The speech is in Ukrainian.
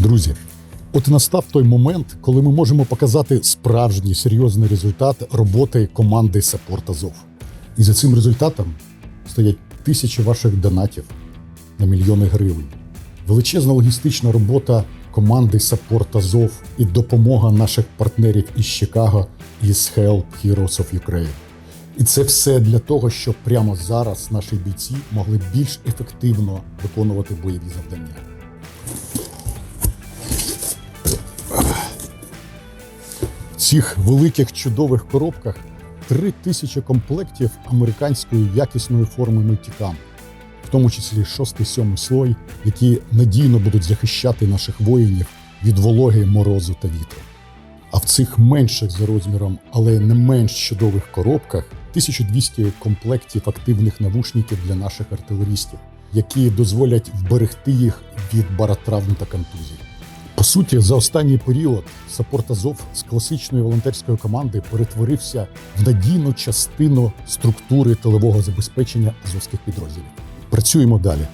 Друзі, от настав той момент, коли ми можемо показати справжній серйозний результат роботи команди Саппорт Азов. І за цим результатом стоять тисячі ваших донатів на мільйони гривень, величезна логістична робота команди Саппорт Азов і допомога наших партнерів із Чикаго із Help Heroes of Ukraine. І це все для того, щоб прямо зараз наші бійці могли більш ефективно виконувати бойові завдання. Цих великих чудових коробках три тисячі комплектів американської якісної форми мультикам, в тому числі 6-7 слой, які надійно будуть захищати наших воїнів від вологи, морозу та вітру. А в цих менших за розміром, але не менш чудових коробках 1200 комплектів активних навушників для наших артилерістів, які дозволять вберегти їх від баротравм та контузій. По суті, за останній період Саппорт Азов з класичної волонтерської команди перетворився в надійну частину структури тилового забезпечення азовських підрозділів. Працюємо далі.